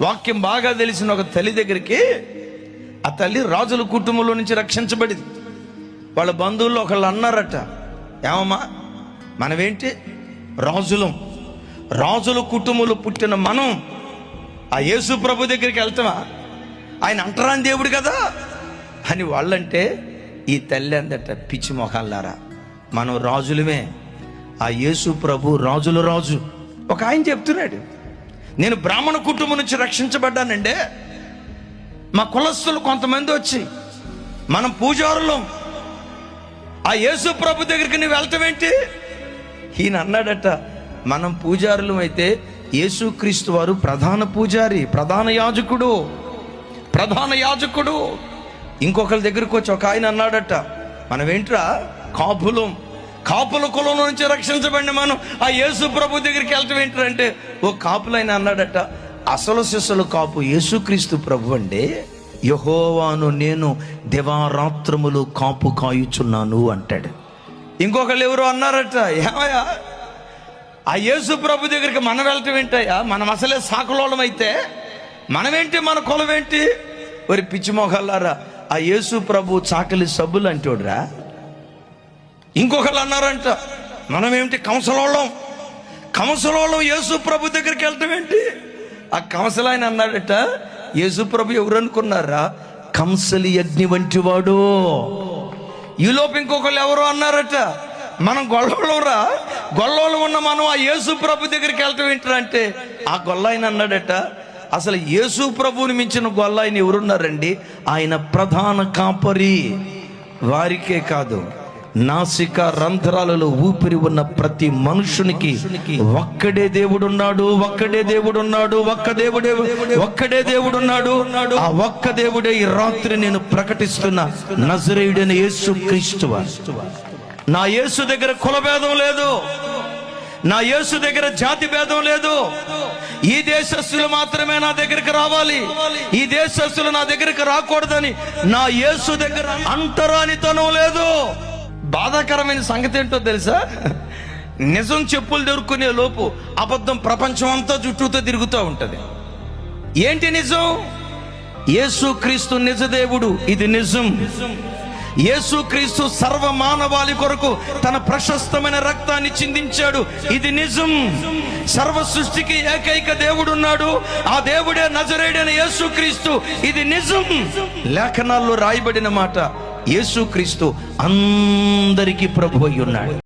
వాక్యం బాగా తెలిసిన ఒక తల్లి దగ్గరికి ఆ తల్లి రాజుల కుటుంబంలో నుంచి రక్షించబడింది. వాళ్ళ బంధువుల్లో ఒకళ్ళు అన్నారట ఏమమ్మా మనమేంటి? రాజులం. రాజుల కుటుంబంలో పుట్టిన మనం ఆ యేసు ప్రభు దగ్గరికి వెళ్తామా? ఆయన అంటరాని దేవుడు కదా? అని వాళ్ళంటే ఈ తల్లి అందట పిచ్చి మొహాలారా మనం రాజులమే. ఆ యేసు ప్రభు రాజుల రాజు. ఒక ఆయన చెప్తున్నాడు. నేను బ్రాహ్మణ కుటుంబం నుంచి రక్షించబడ్డానండి. మా కులస్తులు కొంతమంది వచ్చి మనం పూజారులం. ఆ యేసు ప్రభు దగ్గరికి నువ్వు వెళ్తావేంటి? ఈయన అన్నాడట మనం పూజారులం అయితే యేసుక్రీస్తు వారు ప్రధాన పూజారి ప్రధాన యాజకుడు ప్రధాన యాజకుడు. ఇంకొకరి దగ్గరికి వచ్చి ఒక ఆయన అన్నాడట మనం ఏంట్రా కాపులం కాపుల కులం నుంచి రక్షించబడిన మనం ఆ యేసు ప్రభు దగ్గరికి వెళ్ళటం ఏంటంటే ఓ కాపులైన అన్నాడట అసలు శిస్సులు కాపు యేసుక్రీస్తు ప్రభు అండి? యహోవాను నేను దివారాత్రములు కాపు కాయుచున్నాను అంటాడు. ఇంకొకళ్ళు ఎవరు అన్నారట ఏమయ్యా? ఆ యేసు ప్రభు దగ్గరికి మనం వెళ్ళటం ఏంటయ్యా? మనం అసలే సాకులోళం అయితే మనమేంటి మన కులం ఏంటి ఒరి పిచ్చి మొహాలారా ఆ యేసు ప్రభు చాకలి సబ్బులు అంటోడురా. ఇంకొకళ్ళు అన్నారంట మనమేమిటి కంసలోళ్ళం కంసలోళ్ళం యేసు ప్రభు దగ్గరికి వెళ్ళటం ఏంటి? ఆ కంసలాయన అన్నాడట యేసు ప్రభు ఎవరు అనుకున్నారా? కంసలి అగ్ని వంటి వాడు. ఈలోపు ఇంకొకళ్ళు ఎవరు అన్నారట మనం గొల్లోళ్ళరా గొల్లలో ఉన్న మనం ఆ యేసు ప్రభు దగ్గరికి వెళ్ళటం ఏంటంటే ఆ గొల్లాయన అన్నాడట అసలు యేసు ప్రభువుని మించిన గొల్లాయన ఎవరున్నారండి? ఆయన ప్రధాన కాపరి. వారికే కాదు నాసిక రంధ్రాలలో ఊపిరి ఉన్న ప్రతి మనుషునికి ఒక్కడే దేవుడున్నాడు ఒక్కడే దేవుడున్నాడు ఒక్క దేవుడే ఒక్కడే దేవుడున్నాడు. ఆ ఒక్క దేవుడే ఈ రాత్రి నేను ప్రకటిస్తున్న నజరేయుడైన యేసు క్రీస్తు నా యేసు దగ్గర కులభేదం లేదు. నా యేసు దగ్గర జాతి భేదం లేదు. ఈ దేశస్తులు మాత్రమే నా దగ్గరికి రావాలి. ఈ దేశస్తులు నా దగ్గరికి రాకూడదని నా యేసు దగ్గర అంటరానితనం లేదు. బాధాకరమైన సంగతి ఏంటో తెలుసా? నిజం చెప్పులు దొరుకునే లోపు అబద్ధం ప్రపంచం అంతా చుట్టూతో తిరుగుతూ ఉంటుంది. ఏంటి నిజం? యేసు క్రీస్తు నిజదేవుడు ఇది నిజం. యేసుక్రీస్తు సర్వ మానవాళి కొరకు తన ప్రశస్తమైన రక్తాన్ని చిందించాడు ఇది నిజం. సర్వ సృష్టికి ఏకైక దేవుడు ఉన్నాడు ఆ దేవుడే నజరేడైన యేసుక్రీస్తు ఇది నిజం. లేఖనాల్లో రాయబడిన మాట యేసుక్రీస్తు అందరికీ ప్రభు అయి ఉన్నాడు.